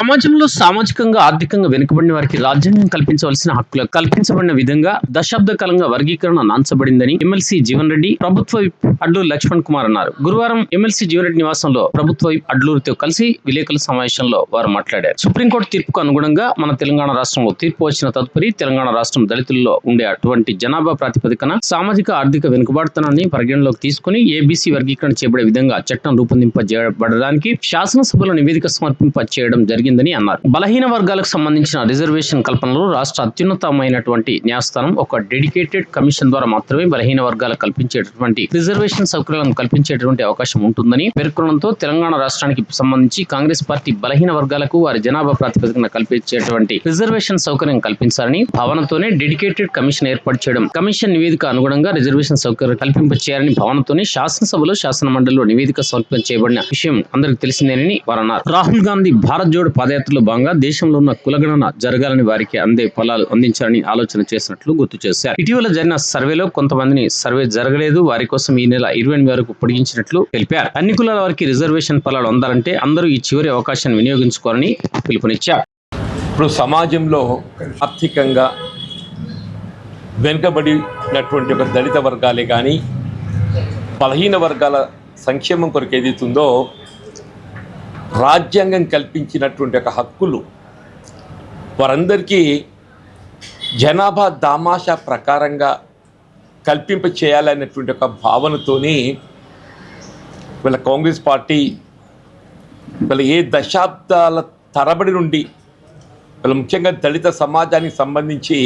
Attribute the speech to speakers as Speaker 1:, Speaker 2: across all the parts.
Speaker 1: సమాజంలో సామాజికంగా ఆర్థికంగా వెనుకబడిన వారికి రాజ్యాంగం కల్పించవలసిన హక్కులు కల్పించబడిన విధంగా దశాబ్ద కాలంగా వర్గీకరణ నాంచబడిందని ఎమ్మెల్సీ జీవన్ రెడ్డి ప్రభుత్వ అడ్లూరు లక్ష్మణ్ కుమార్ అన్నారు. గురువారం ఎమ్మెల్సీ జీవన్ రెడ్డి నివాసంలో ప్రభుత్వ అడ్లూరుతో కలిసి విలేకరుల సమావేశంలో వారు మాట్లాడారు. సుప్రీంకోర్టు తీర్పుకు అనుగుణంగా మన తెలంగాణ రాష్ట్రంలో తీర్పు వచ్చిన తదుపరి తెలంగాణ రాష్ట్రం దళితుల్లో ఉండే అటువంటి జనాభా ప్రాతిపదికన సామాజిక ఆర్థిక వెనుకబాటుతనాన్ని పరిగణలోకి తీసుకుని ఏబీసీ వర్గీకరణ చేయబడే విధంగా చట్టం రూపొందింపజేయబడడానికి శాసనసభలో నివేదిక సమర్పింప చేయడం జరిగింది. జరిగిందని అన్నారు. బలహీన వర్గాలకు సంబంధించిన రిజర్వేషన్ కల్పనలో రాష్ట్ర అత్యున్నతమైనటువంటి న్యాయస్థానం ఒక డెడికేటెడ్ కమిషన్ ద్వారా మాత్రమే బలహీన వర్గాలకు కల్పించేటటువంటి రిజర్వేషన్ సౌకర్యాలను కల్పించేటటువంటి అవకాశం ఉంటుందని పేర్కొనడంతో తెలంగాణ రాష్ట్రానికి సంబంధించి కాంగ్రెస్ పార్టీ బలహీన వర్గాలకు వారి జనాభా ప్రాతిపదికన కల్పించేటువంటి రిజర్వేషన్ సౌకర్యం కల్పించాలని భావనతోనే డెడికేటెడ్ కమిషన్ ఏర్పాటు చేయడం కమిషన్ నివేదిక అనుగుణంగా రిజర్వేషన్ సౌకర్యం కల్పింప చేయాలని భావనతోనే శాసనసభలో శాసన మండలిలో నివేదిక సమర్పణ చేయబడిన విషయం అందరికీ తెలిసిందేనని వారన్నారు. రాహుల్ గాంధీ భారత్ జోడో పాదయాత్రలో భాగంగా దేశంలో ఉన్న కులగణన జరగాలని వారికి అందే ఫలాలు అందించాలని ఆలోచన చేసినట్లు గుర్తు చేశారు. ఇటీవల జరిగిన సర్వేలో కొంతమందిని సర్వే జరగలేదు. వారి కోసం ఈ నెల ఇరవై ఎనిమిది వరకు పొడిగించినట్లు తెలిపారు. అన్ని కులాల వారికి రిజర్వేషన్ ఫలాలు అందాలంటే అందరూ ఈ చివరి అవకాశాన్ని వినియోగించుకోవాలని పిలుపునిచ్చారు.
Speaker 2: ఇప్పుడు సమాజంలో ఆర్థికంగా వెనుకబడినటువంటి ఒక దళిత వర్గాలే కానీ బలహీన వర్గాల సంక్షేమం కొరకు ఏదైతుందో రాజ్యాంగం కల్పించినటువంటి ఒక హక్కులు వారందరికీ జనాభా దామాషా ప్రకారంగా కల్పింప చేయాలనేటువంటి ఒక భావనతోని వీళ్ళ కాంగ్రెస్ పార్టీ వీళ్ళ ఏ దశాబ్దాల తరబడి నుండి వీళ్ళ ముఖ్యంగా దళిత సమాజానికి సంబంధించి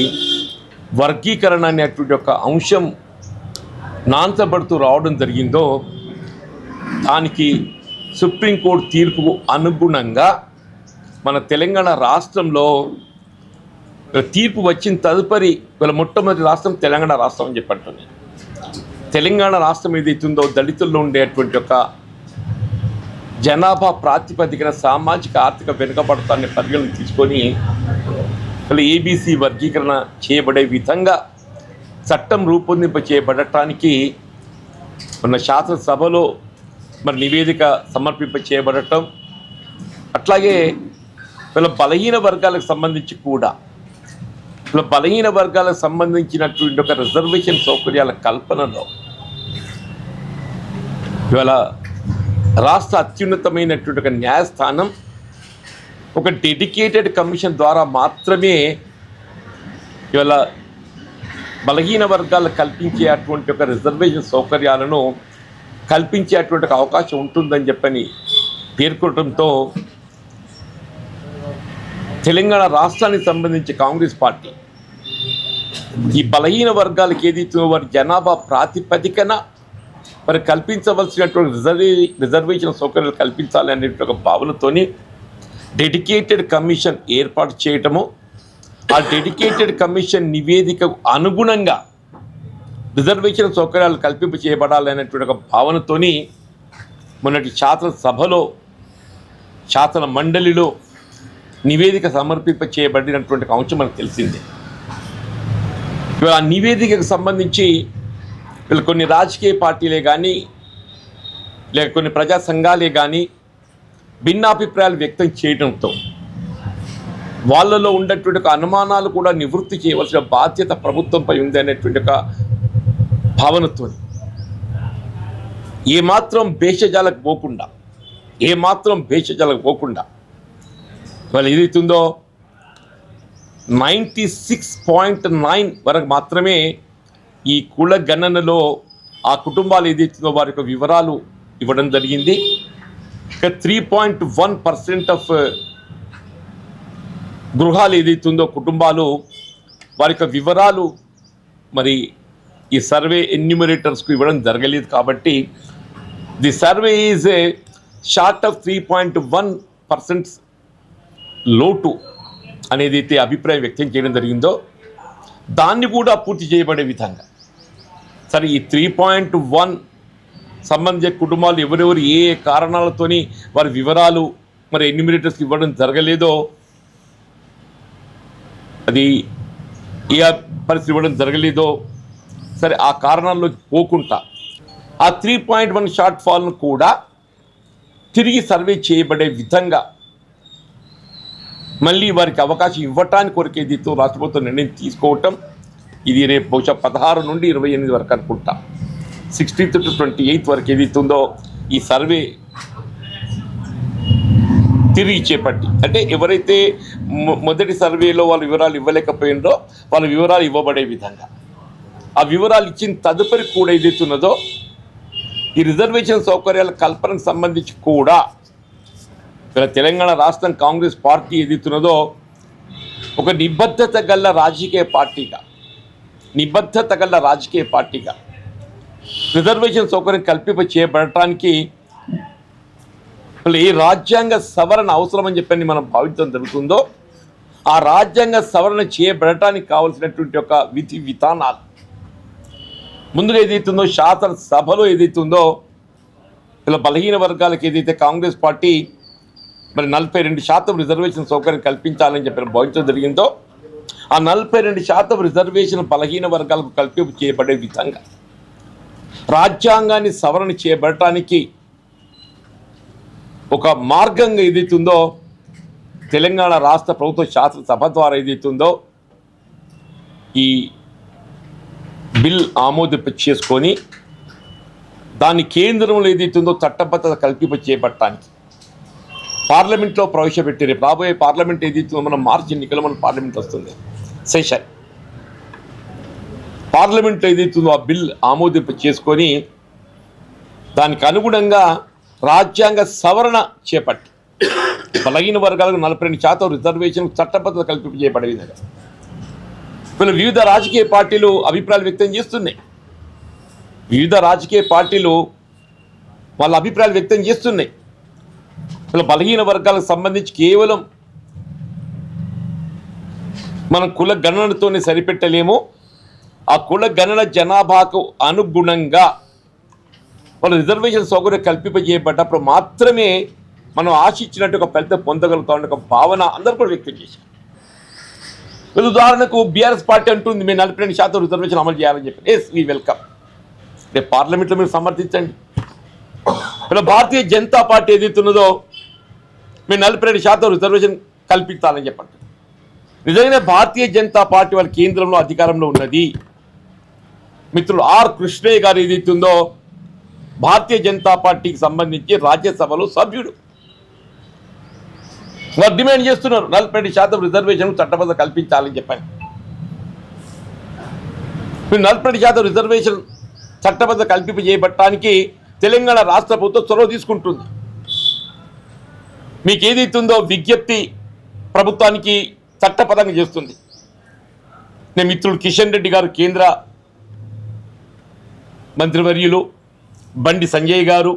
Speaker 2: వర్గీకరణ అనేటువంటి ఒక అంశం నాంచబడుతూ రావడం జరిగిందో దానికి సుప్రీంకోర్టు తీర్పుకు అనుగుణంగా మన తెలంగాణ రాష్ట్రంలో తీర్పు వచ్చిన తదుపరి వీళ్ళ మొట్టమొదటి రాష్ట్రం తెలంగాణ రాష్ట్రం అని చెప్పంటుంది తెలంగాణ రాష్ట్రం ఏదైతుందో దళితుల్లో ఉండేటువంటి ఒక జనాభా ప్రాతిపదికన సామాజిక ఆర్థిక వెనుకబడతాన్ని పరిగణన తీసుకొని అసలు ఏబీసీ వర్గీకరణ చేయబడే విధంగా చట్టం రూపొందింప చేయబడటానికి మన శాసనసభలో మరి నివేదిక సమర్పింప చేయబడటం అట్లాగే వీళ్ళ బలహీన వర్గాలకు సంబంధించి కూడా వీళ్ళ బలహీన వర్గాలకు సంబంధించినటువంటి ఒక రిజర్వేషన్ సౌకర్యాల కల్పనలో ఇవాళ రాష్ట్ర అత్యున్నతమైనటువంటి ఒక న్యాయస్థానం ఒక డెడికేటెడ్ కమిషన్ ద్వారా మాత్రమే ఇవాళ బలహీన వర్గాలు కల్పించే అటువంటి ఒక రిజర్వేషన్ సౌకర్యాలను కల్పించేటువంటి అవకాశం ఉంటుందని చెప్పని పేర్కొనడంతో తెలంగాణ రాష్ట్రానికి సంబంధించి కాంగ్రెస్ పార్టీ ఈ బలహీన వర్గాలకు ఏదైతే వారి జనాభా ప్రాతిపదికన మరి కల్పించవలసినటువంటి రిజర్వే రిజర్వేషన్ సౌకర్యాలు కల్పించాలి అనే ఒక భావనతోని డెడికేటెడ్ కమిషన్ ఏర్పాటు చేయటము ఆ డెడికేటెడ్ కమిషన్ నివేదికకు అనుగుణంగా రిజర్వేషన్ సౌకర్యాలు కల్పింప చేయబడాలనేటువంటి ఒక భావనతోని మొన్నటి శాసనసభలో శాసన మండలిలో నివేదిక సమర్పింప చేయబడినటువంటి అంశం మనకు తెలిసింది. ఇవాళ ఆ నివేదికకు సంబంధించి వీళ్ళు కొన్ని రాజకీయ పార్టీలే కానీ లేక కొన్ని ప్రజా సంఘాలే కానీ భిన్నాభిప్రాయాలు వ్యక్తం చేయడంతో వాళ్ళలో ఉన్నటువంటి ఒక అనుమానాలు కూడా నివృత్తి చేయవలసిన బాధ్యత ప్రభుత్వంపై ఉంది అనేటువంటి ఒక భావనతో ఏమాత్రం భేషజాలకు పోకుండా ఏమాత్రం భేషజాలకు పోకుండా వాళ్ళు ఏదైతుందో నైంటీ సిక్స్ పాయింట్ నైన్ వరకు మాత్రమే ఈ కుల గణనలో ఆ కుటుంబాలు ఏదైతుందో వారి యొక్క వివరాలు ఇవ్వడం జరిగింది. ఇక three point one percent of గృహాలు ఏదైతుందో కుటుంబాలు వారి యొక్క వివరాలు మరి ఈ సర్వే ఎన్యూమరేటర్స్కు ఇవ్వడం జరగలేదు కాబట్టి the survey is a short of three point one percent లోటు అనేది అయితే అభిప్రాయం వ్యక్తం చేయడం జరిగిందో దాన్ని కూడా పూర్తి చేయబడే విధంగా. సరే ఈ త్రీ పాయింట్ వన్ సంబంధించిన కుటుంబాలు ఎవరెవరు ఏ కారణాలతోని వారి వివరాలు మరి ఎన్యూమినేటర్స్కి ఇవ్వడం జరగలేదో అది ఏ పరిస్థితి ఇవ్వడం జరగలేదో సరే ఆ కారణాల్లోకి పోకుండా ఆ త్రీ పాయింట్ వన్ షార్ట్ ఫాల్ను కూడా తిరిగి సర్వే చేయబడే విధంగా మళ్ళీ వారికి అవకాశం ఇవ్వటానికి కొరకే దీంతో రాష్ట్ర ప్రభుత్వం నిర్ణయం తీసుకోవటం ఇది రేపు బహుశా పదహారు నుండి ఇరవై ఎనిమిది వరకు అనుకుంటా. సిక్స్టీన్త్ టు ట్వంటీ ఎయిత్ వరకు ఏదైతుందో ఈ సర్వే తిరిగి చేపట్టి అంటే ఎవరైతే మొ- మొదటి సర్వేలో వాళ్ళ వివరాలు ఇవ్వలేకపోయిందో వాళ్ళ వివరాలు ఇవ్వబడే విధంగా. ఆ వివరాలు ఇచ్చిన తదుపరి కూడా ఏదైతే ఉన్నదో ఈ రిజర్వేషన్ సౌకర్యాల కల్పనకు సంబంధించి కూడా ఇక్కడ తెలంగాణ రాష్ట్రం కాంగ్రెస్ పార్టీ ఏదైతున్నదో ఒక నిబద్ధత గల రాజకీయ పార్టీగా నిబద్ధత గల రాజకీయ పార్టీగా రిజర్వేషన్ సౌకర్యం కల్పింప చేయబడటానికి అసలు ఏ రాజ్యాంగ సవరణ అవసరమని చెప్పని మనం భావించడం జరుగుతుందో ఆ రాజ్యాంగ సవరణ చేయబడటానికి కావలసినటువంటి ఒక విధి విధానాలు ముందుగా ఏదైతుందో శాసనసభలో ఏదైతుందో ఇలా బలహీన వర్గాలకు ఏదైతే కాంగ్రెస్ పార్టీ మరి నలభై రెండు శాతం రిజర్వేషన్ సౌకర్యం కల్పించాలని చెప్పిన భావించడం జరిగిందో ఆ నలభై రెండు శాతం రిజర్వేషన్ బలహీన వర్గాలకు కల్పింపు చేయబడే విధంగా రాజ్యాంగాన్ని సవరణ చేయబడటానికి ఒక మార్గంగా ఏదైతుందో తెలంగాణ రాష్ట్ర ప్రభుత్వ శాసనసభ ద్వారా ఏదైతుందో ఈ బిల్ ఆమోదింప చేసుకొని దాన్ని కేంద్రంలో ఏదైతుందో చట్టబద్ధత కల్పింప చేపట్టడానికి పార్లమెంట్లో ప్రవేశపెట్టి రేపు రాబోయే పార్లమెంట్ ఏదైతుందో మనం మార్చి ఎన్నికలు మన పార్లమెంట్ వస్తుంది. సెషన్ పార్లమెంట్లో ఏదైతుందో ఆ బిల్ ఆమోదింప చేసుకొని దానికి అనుగుణంగా రాజ్యాంగ సవరణ చేపట్టి. బలహీన వర్గాలకు నలభై రెండు శాతం రిజర్వేషన్ చట్టబద్ధత కల్పింప చేయబడే విధంగా. వీళ్ళు వివిధ రాజకీయ పార్టీలు అభిప్రాయాలు వ్యక్తం చేస్తున్నాయి. వివిధ రాజకీయ పార్టీలు వాళ్ళ అభిప్రాయాలు వ్యక్తం చేస్తున్నాయి. వీళ్ళ బలహీన వర్గాలకు సంబంధించి కేవలం మనం కుల గణనతోనే సరిపెట్టలేము. ఆ కుల గణన జనాభాకు అనుగుణంగా వాళ్ళ రిజర్వేషన్ సౌకర్యం కల్పింపజేయబడ్డప్పుడు మాత్రమే మనం ఆశించినట్టు ఒక పెద్ద పొందగలుగుతాం ఒక భావన అందరూ కూడా వ్యక్తం చేశారు. ఉదాహరణకు బీఆర్ఎస్ పార్టీ అంటుంది మేము నలభై రెండు శాతం రిజర్వేషన్ అమలు చేయాలని చెప్పి. ఎస్ వీ వెల్కమ్ రేపు పార్లమెంట్లో మీరు సమర్థించండి. ఇలా భారతీయ జనతా పార్టీ ఏదైతున్నదో మేము నలభై రెండు శాతం రిజర్వేషన్ కల్పిస్తానని చెప్పండి. నిజంగానే భారతీయ జనతా పార్టీ వాళ్ళ కేంద్రంలో అధికారంలో ఉన్నది. మిత్రులు ఆర్ కృష్ణయ్య గారు ఏదైతుందో భారతీయ జనతా పార్టీకి సంబంధించి రాజ్యసభలో సభ్యుడు వారు డిమాండ్ చేస్తున్నారు. నలభై రెండు శాతం రిజర్వేషన్ చట్టబద్ధ కల్పించాలని చెప్పాను. మీరు నలభై శాతం రిజర్వేషన్ చట్టబద్ధ కల్పింప చేయబట్టడానికి తెలంగాణ రాష్ట్ర ప్రభుత్వం చొరవ తీసుకుంటుంది. మీకు ఏదైతుందో విజ్ఞప్తి ప్రభుత్వానికి చట్టపరంగా చేస్తుంది. నేను మిత్రుడు కిషన్ రెడ్డి గారు కేంద్ర మంత్రివర్యులు బండి సంజయ్ గారు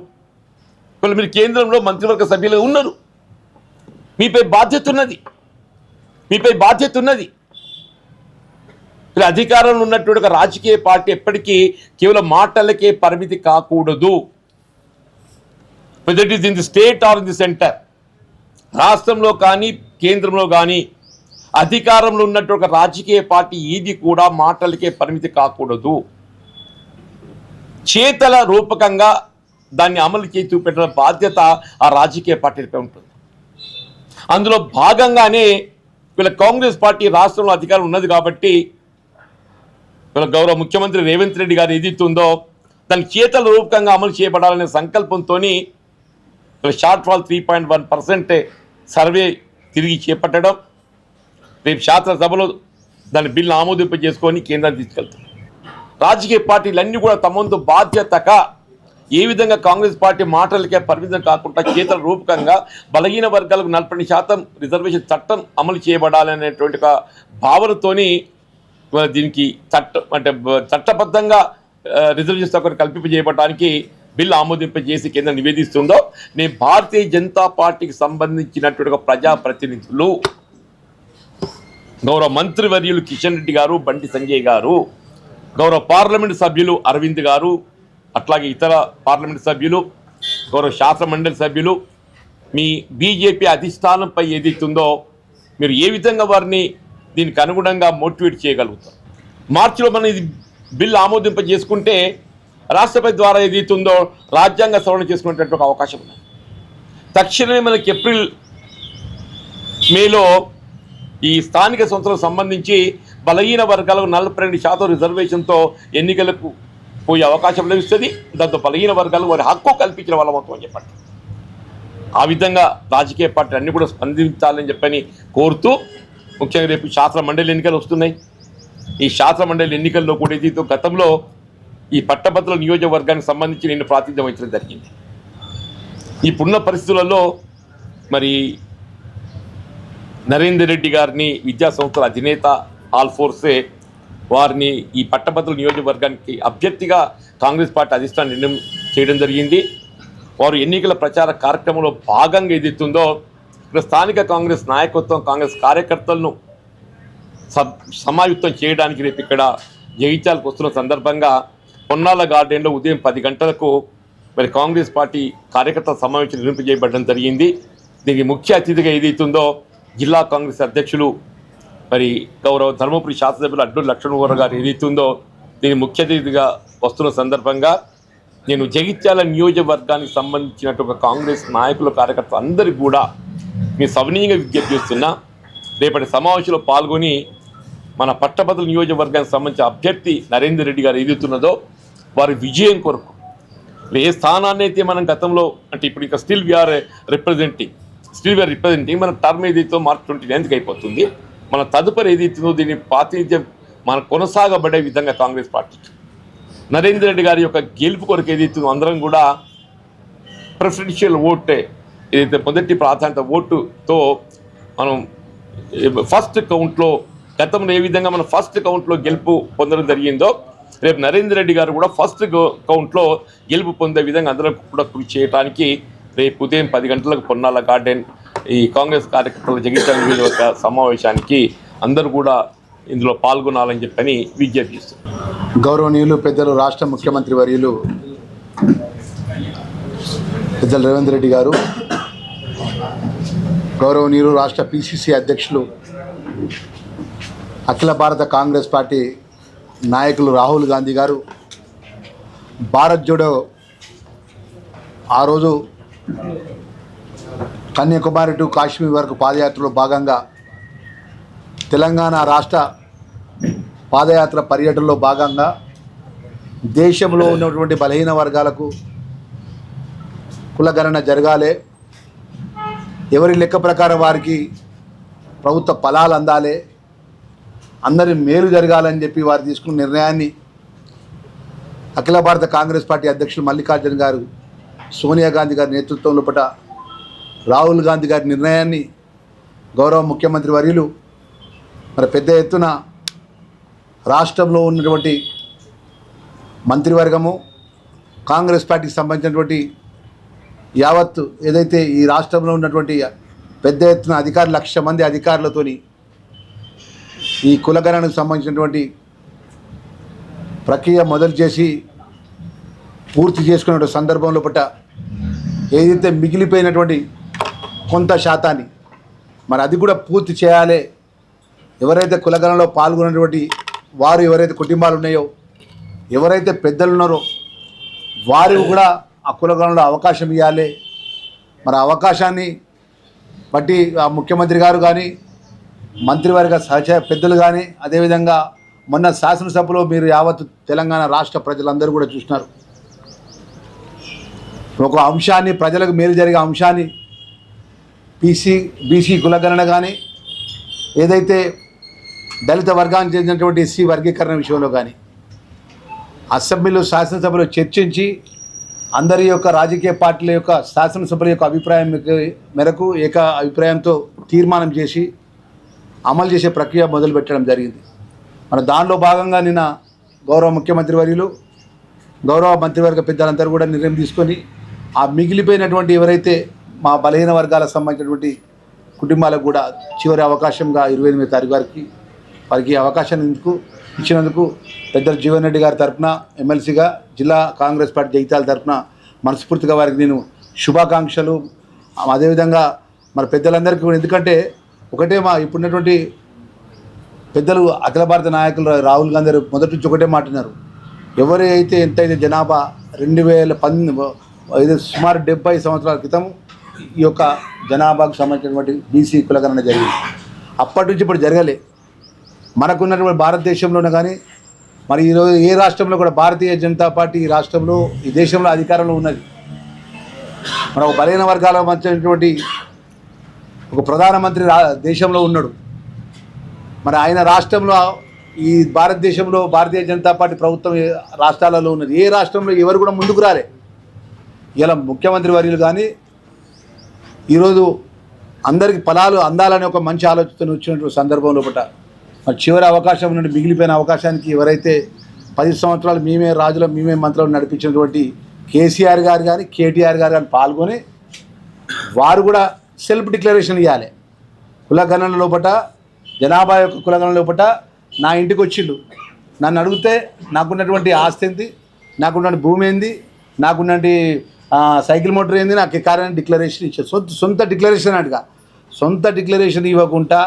Speaker 2: వీళ్ళు మీరు కేంద్రంలో మంత్రివర్గ సభ్యులు ఉన్నారు. మీపై బాధ్యత ఉన్నది మీపై బాధ్యత ఉన్నది అధికారంలో ఉన్నటువంటి ఒక రాజకీయ పార్టీ ఎప్పటికీ కేవలం మాటలకే పరిమితి కాకూడదు. Whether it is in the state or in the centre రాష్ట్రంలో కానీ కేంద్రంలో కానీ అధికారంలో ఉన్నట్టు ఒక రాజకీయ పార్టీ ఇది కూడా మాటలకే పరిమితి కాకూడదు. చేతల రూపకంగా దాన్ని అమలు చేసి చూపెట్టిన బాధ్యత ఆ రాజకీయ పార్టీలపై ఉంటుంది. అందులో భాగంగానే వీళ్ళ కాంగ్రెస్ పార్టీ రాష్ట్రంలో అధికారం ఉన్నది కాబట్టి వీళ్ళ గౌరవ ముఖ్యమంత్రి రేవంత్ రెడ్డి గారు ఏదైతుందో దాని చేతల రూపకంగా అమలు చేయబడాలనే సంకల్పంతో shortfall three point one percent survey తిరిగి చేపట్టడం రేపు శాసనసభలో దాని బిల్లు ఆమోదింప చేసుకొని కేంద్రాన్ని తీసుకెళ్తాం. రాజకీయ పార్టీలన్నీ కూడా తమందు బాధ్యతగా ఏ విధంగా కాంగ్రెస్ పార్టీ మాటలకే పరిమితం కాకుండా చేతల రూపకంగా బలహీన వర్గాలకు నలభై శాతం రిజర్వేషన్ చట్టం అమలు చేయబడాలనేటువంటి ఒక భావనతోని దీనికి చట్ట అంటే చట్టబద్ధంగా రిజర్వేషన్ సౌకర్యం కల్పింపజేయబడటానికి బిల్లు ఆమోదింపజేసి కేంద్రం నివేదిస్తుందో నేను భారతీయ జనతా పార్టీకి సంబంధించినటువంటి ఒక ప్రజాప్రతినిధులు గౌరవ మంత్రివర్యులు కిషన్ రెడ్డి గారు బండి సంజయ్ గారు గౌరవ పార్లమెంట్ సభ్యులు అరవింద్ గారు అట్లాగే ఇతర పార్లమెంట్ సభ్యులు గౌరవ శాసనమండలి సభ్యులు మీ బీజేపీ అధిష్టానంపై ఏదైతుందో మీరు ఏ విధంగా వారిని దీనికి అనుగుణంగా మోటివేట్ చేయగలుగుతారు? మార్చిలో మనం ఇది బిల్లు ఆమోదింప చేసుకుంటే రాష్ట్రపతి ద్వారా ఏదైతుందో రాజ్యాంగ సవరణ చేసుకునేటువంటి ఒక అవకాశం ఉంది తక్షణమే మనకి ఏప్రిల్ మేలో ఈ స్థానిక సంస్థలకు సంబంధించి బలహీన వర్గాలకు నలభై రెండు శాతం రిజర్వేషన్తో ఎన్నికలకు పోయే అవకాశం లభిస్తుంది. దాంతో బలహీన వర్గాలు వారి హక్కు కల్పించిన వాళ్ళ మొత్తం అని చెప్పండి. ఆ విధంగా రాజకీయ పార్టీలు అన్ని కూడా స్పందించాలని చెప్పని కోరుతూ ముఖ్యంగా రేపు శాస్త్ర మండలి ఎన్నికలు వస్తున్నాయి. ఈ శాస్త్ర మండలి ఎన్నికల్లో కూడా ఏదైతే గతంలో ఈ పట్టభద్రుల నియోజకవర్గానికి సంబంధించి నేను ప్రాతినిధ్యం వహించడం జరిగింది. ఇప్పుడున్న పరిస్థితులలో మరి నరేందర్ రెడ్డి గారిని విద్యా సంస్థల అధినేత ఆల్ ఫోర్సే వారిని ఈ పట్టభద్రుల నియోజకవర్గానికి అభ్యర్థిగా కాంగ్రెస్ పార్టీ అధిష్టానం నిర్ణయం చేయడం జరిగింది. వారు ఎన్నికల ప్రచార కార్యక్రమంలో భాగంగా ఏదైతుందో ఇక్కడ స్థానిక కాంగ్రెస్ నాయకత్వం కాంగ్రెస్ కార్యకర్తలను సబ్ సమాయుక్తం చేయడానికి రేపు ఇక్కడ జగిత్యాలకు వస్తున్న సందర్భంగా పొన్నాల గార్డెన్లో ఉదయం పది గంటలకు మరి కాంగ్రెస్ పార్టీ కార్యకర్తల సమావేశం నిర్వహింపజేయబడడం జరిగింది. దీనికి ముఖ్య అతిథిగా ఏదైతుందో జిల్లా కాంగ్రెస్ అధ్యక్షులు మరి గౌరవ ధర్మపురి శాసనసభ్యులు అడ్డు లక్ష్మణ్ గారు ఏదైతుందో దీని ముఖ్య అతిథిగా వస్తున్న సందర్భంగా నేను జగిత్యాల నియోజకవర్గానికి సంబంధించినట్టు ఒక కాంగ్రెస్ నాయకుల కార్యకర్తలు అందరికీ కూడా మీ సవనీయంగా విజ్ఞప్తి చేస్తున్నా. రేపటి సమావేశంలో పాల్గొని మన పట్టభద్రుల నియోజకవర్గానికి సంబంధించిన అభ్యర్థి నరేందర్ రెడ్డి గారు ఏదైతున్నదో వారి విజయం కొరకు. ఏ స్థానాన్ని అయితే మనం గతంలో అంటే ఇప్పుడు ఇంకా still we are representing still we are representing మన టర్మ్ ఏదైతే మార్చ్ ట్వంటీ నైన్త్కి అయిపోతుంది మన తదుపరి ఏదైతుందో దీని ప్రాతినిధ్యం మన కొనసాగబడే విధంగా కాంగ్రెస్ పార్టీ. నరేందర్ రెడ్డి గారి యొక్క గెలుపు కొరకు ఏదైతుందో అందరం కూడా ప్రిఫరెన్షియల్ ఓటే. ఏదైతే మొదటి ప్రాధాన్యత ఓటుతో మనం ఫస్ట్ కౌంట్లో గతంలో ఏ విధంగా మనం ఫస్ట్ కౌంట్లో గెలుపు పొందడం జరిగిందో రేపు నరేందర్ రెడ్డి గారు కూడా ఫస్ట్ కౌంట్లో గెలుపు పొందే విధంగా అందరం కూడా కృషి చేయడానికి రేపు ఉదయం పది గంటలకు పొన్నాల గార్డెన్ ఈ కాంగ్రెస్ కార్యకర్తల జగిత్యాల నియోజకవర్గ సమావేశానికి అందరూ కూడా ఇందులో పాల్గొనాలని చెప్పని విజ్ఞప్తి చేస్తున్నారు.
Speaker 3: గౌరవనీయులు పెద్దలు రాష్ట్ర ముఖ్యమంత్రి వర్యులు పెద్దలు రేవంత్ రెడ్డి గారు గౌరవనీయులు రాష్ట్ర పిసిసి అధ్యక్షులు అఖిల భారత కాంగ్రెస్ పార్టీ నాయకులు రాహుల్ గాంధీ గారు భారత్ జోడో ఆ రోజు కన్యాకుమారి టు కాశ్మీర్ వరకు పాదయాత్రలో భాగంగా తెలంగాణ రాష్ట్ర పాదయాత్ర పర్యటనలో భాగంగా దేశంలో ఉన్నటువంటి బలహీన వర్గాలకు కులగణన జరగాలి. ఎవరి లెక్క ప్రకారం వారికి ప్రభుత్వ ఫలాలు అందాలి. అందరి మేలు జరగాలని చెప్పి వారు తీసుకున్న నిర్ణయాన్ని అఖిల భారత కాంగ్రెస్ పార్టీ అధ్యక్షులు మల్లికార్జున గారు సోనియా గాంధీ గారి నేతృత్వంలో పట రాహుల్ గాంధీ గారి నిర్ణయాన్ని గౌరవ ముఖ్యమంత్రి వర్యులు మరి పెద్ద ఎత్తున రాష్ట్రంలో ఉన్నటువంటి మంత్రివర్గము కాంగ్రెస్ పార్టీకి సంబంధించినటువంటి యావత్ ఏదైతే ఈ రాష్ట్రంలో ఉన్నటువంటి పెద్ద ఎత్తున అధికారులు లక్ష మంది అధికారులతోని ఈ కులగణనకు సంబంధించినటువంటి ప్రక్రియ మొదలు చేసి పూర్తి చేసుకున్న సందర్భంలో పట్ట ఏదైతే మిగిలిపోయినటువంటి కొంత శాతాన్ని. మరి అది కూడా పూర్తి చేయాలి. ఎవరైతే కులగణలో పాల్గొన్నటువంటి వారు ఎవరైతే కుటుంబాలు ఉన్నాయో ఎవరైతే పెద్దలు ఉన్నారో వారికి కూడా ఆ కులగణంలో అవకాశం ఇవ్వాలి మరి అవకాశాన్ని బట్టి ఆ ముఖ్యమంత్రి గారు కానీ మంత్రివర్గ సహచ పెద్దలు కానీ అదేవిధంగా మొన్న శాసనసభలో మీరు యావత్ తెలంగాణ రాష్ట్ర ప్రజలందరూ కూడా చూసినారు. ఒక అంశాన్ని ప్రజలకు మేలు జరిగే అంశాన్ని బీసీ బీసీ కులగణన కానీ ఏదైతే దళిత వర్గానికి చెందినటువంటి ఎస్సీ వర్గీకరణ విషయంలో కానీ అసెంబ్లీలో శాసనసభలో చర్చించి అందరి యొక్క రాజకీయ పార్టీల యొక్క శాసనసభల యొక్క అభిప్రాయం మేరకు ఏక అభిప్రాయంతో తీర్మానం చేసి అమలు చేసే ప్రక్రియ మొదలుపెట్టడం జరిగింది. మన దానిలో భాగంగా నిన్న గౌరవ ముఖ్యమంత్రి వర్యులు గౌరవ మంత్రివర్గ పెద్దలందరూ కూడా నిర్ణయం తీసుకొని ఆ మిగిలిపోయినటువంటి ఎవరైతే మా బలహీన వర్గాలకు సంబంధించినటువంటి కుటుంబాలకు కూడా చివరి అవకాశంగా ఇరవై ఎనిమిది తారీఖు వారికి వారికి అవకాశం ఎందుకు ఇచ్చినందుకు పెద్ద జీవన్ రెడ్డి గారి తరఫున ఎమ్మెల్సీగా జిల్లా కాంగ్రెస్ పార్టీ జగిత్యాల తరఫున మనస్ఫూర్తిగా వారికి నేను శుభాకాంక్షలు. అదేవిధంగా మరి పెద్దలందరికీ కూడా ఎందుకంటే ఒకటే మా ఇప్పుడున్నటువంటి పెద్దలు అఖిల భారత నాయకులు రాహుల్ గాంధీ మొదటి నుంచి ఒకటే మాట్లాడినారు ఎవరైతే ఎంతైతే జనాభా రెండు వేల పంది సుమారు డెబ్బై సంవత్సరాల క్రితం ఈ యొక్క జనాభాకు సంబంధించినటువంటి బీసీ కులగణన జరిగింది. అప్పటి నుంచి ఇప్పుడు జరగలే. మనకున్నటువంటి భారతదేశంలోనే కానీ మరి ఈరోజు ఏ రాష్ట్రంలో కూడా భారతీయ జనతా పార్టీ ఈ రాష్ట్రంలో ఈ దేశంలో అధికారంలో ఉన్నది. మన ఒక బలహీన వర్గాల మధ్యటువంటి ఒక ప్రధానమంత్రి రా దేశంలో ఉన్నాడు. మరి ఆయన రాష్ట్రంలో ఈ భారతదేశంలో భారతీయ జనతా పార్టీ ప్రభుత్వం రాష్ట్రాలలో ఉన్నది. ఏ రాష్ట్రంలో ఎవరు కూడా ముందుకు రాలే. ఇలా ముఖ్యమంత్రి వర్యులు కానీ ఈరోజు అందరికి ఫలాలు అందాలనే ఒక మంచి ఆలోచన వచ్చినటువంటి సందర్భంలో పట మరి చివరి అవకాశం నుండి మిగిలిపోయిన అవకాశానికి ఎవరైతే పది సంవత్సరాలు మేమే రాజులు మేమే మంత్రులు నడిపించినటువంటి కేసీఆర్ గారు కానీ కేటీఆర్ గారు కానీ పాల్గొని వారు కూడా సెల్ఫ్ డిక్లరేషన్ ఇవ్వాలి కులగణన లోపట జనాభా యొక్క కులగణన లోపట నా ఇంటికి వచ్చిండు. నన్ను అడిగితే నాకున్నటువంటి ఆస్తి ఏంది? నాకున్నటువంటి భూమి ఏంది? నాకున్నటువంటి సైకిల్ మోటార్ ఏంది? నాకు ఎక్కారని డిక్లరేషన్ ఇచ్చారు. సొంత సొంత డిక్లరేషన్ అటుగా. సొంత డిక్లరేషన్ ఇవ్వకుండా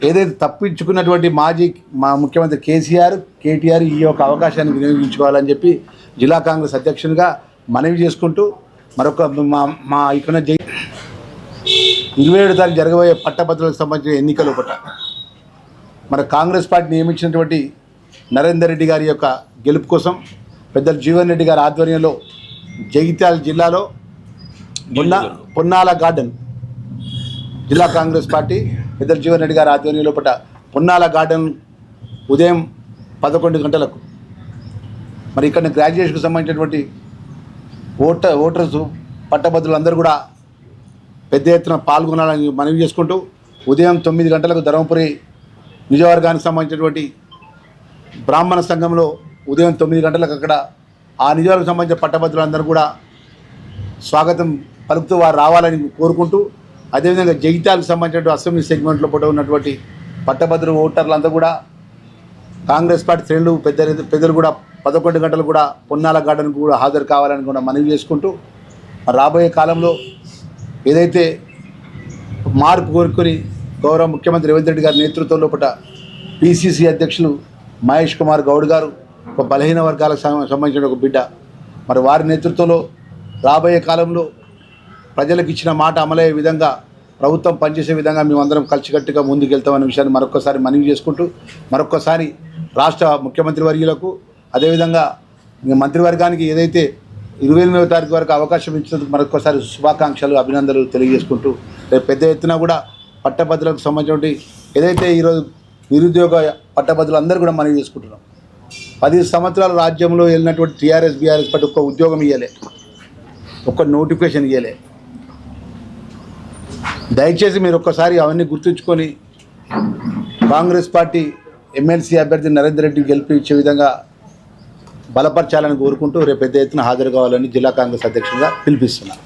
Speaker 3: ఏదైతే తప్పించుకున్నటువంటి మాజీ మా ముఖ్యమంత్రి కేసీఆర్ కేటీఆర్ ఈ యొక్క అవకాశాన్ని వినియోగించుకోవాలని చెప్పి జిల్లా కాంగ్రెస్ అధ్యక్షునిగా మనవి చేసుకుంటూ మరొక మా మా ఇక్కడ జై ఇరవై ఏడు తారీఖు జరగబోయే పట్టభద్రులకు సంబంధించిన ఎన్నికలు ఒకట మన కాంగ్రెస్ పార్టీ నియమించినటువంటి నరేందర్ రెడ్డి గారి యొక్క గెలుపు కోసం పెద్దలు జీవన్ రెడ్డి గారి ఆధ్వర్యంలో జగిత్యాల జిల్లాలో పొన్నా పొన్నాల గార్డెన్. జిల్లా కాంగ్రెస్ పార్టీ పెద్దలు జీవన్ రెడ్డి గారి ఆధ్వర్యంలో పట పొన్నాల గార్డెన్ ఉదయం పదకొండు గంటలకు. మరి ఇక్కడ గ్రాడ్యుయేషన్కి సంబంధించినటువంటి ఓటర్ ఓటర్స్ పట్టభద్రులు అందరూ కూడా పెద్ద ఎత్తున పాల్గొనాలని మనవి చేసుకుంటూ ఉదయం తొమ్మిది గంటలకు ధర్మపురి నిజవర్గానికి సంబంధించినటువంటి బ్రాహ్మణ సంఘంలో ఉదయం తొమ్మిది గంటలకు అక్కడ ఆ నిజాలకు సంబంధించిన పట్టభద్రులందరూ కూడా స్వాగతం పలుకుతూ వారు రావాలని కోరుకుంటూ అదేవిధంగా జగిత్యాలకు సంబంధించిన అసెంబ్లీ సెగ్మెంట్లో కూడా ఉన్నటువంటి పట్టభద్రు ఓటర్లంతా కూడా కాంగ్రెస్ పార్టీ శ్రేణులు పెద్ద పెద్దలు కూడా పదకొండు గంటలు కూడా పొన్నాల గార్డెన్కు కూడా హాజరు కావాలని కూడా మనవి చేసుకుంటూ రాబోయే కాలంలో ఏదైతే మార్పు కోరుకొని గౌరవ ముఖ్యమంత్రి రేవంత్ రెడ్డి గారి నేతృత్వంలో పట పిసిసి అధ్యక్షులు మహేష్ కుమార్ గౌడ్ గారు ఒక బలహీన వర్గాలకు సంబంధించిన ఒక బిడ్డ. మరి వారి నేతృత్వంలో రాబోయే కాలంలో ప్రజలకు ఇచ్చిన మాట అమలయ్యే విధంగా ప్రభుత్వం పనిచేసే విధంగా మేమందరం కలిసికట్టుగా ముందుకెళ్తామనే విషయాన్ని మరొకసారి మనవి చేసుకుంటూ మరొకసారి రాష్ట్ర ముఖ్యమంత్రి వర్యులకు అదేవిధంగా మంత్రివర్గానికి ఏదైతే ఇరవై ఎనిమిదవ తారీఖు వరకు అవకాశం ఇచ్చినందుకు మరొకసారి శుభాకాంక్షలు అభినందనలు తెలియజేసుకుంటూ రేపు పెద్ద ఎత్తున కూడా పట్టభద్రులకు సంబంధించినటువంటి ఏదైతే ఈరోజు నిరుద్యోగ పట్టభద్రులు అందరూ కూడా మనవి చేసుకుంటున్నాం. పది సంవత్సరాల రాజ్యంలో వెళ్ళినటువంటి టీఆర్ఎస్ బీఆర్ఎస్ పట్టి ఒక్క ఉద్యోగం ఇవ్వలే ఒక్క నోటిఫికేషన్ ఇవ్వలే దయచేసి మీరు ఒక్కసారి అవన్నీ గుర్తుంచుకొని కాంగ్రెస్ పార్టీ ఎమ్మెల్సీ అభ్యర్థి నరేందర్ రెడ్డి గెలిపించే విధంగా బలపరచాలని కోరుకుంటూ రేపు పెద్ద ఎత్తున హాజరు కావాలని జిల్లా కాంగ్రెస్ అధ్యక్షుడిగా పిలిపిస్తున్నాను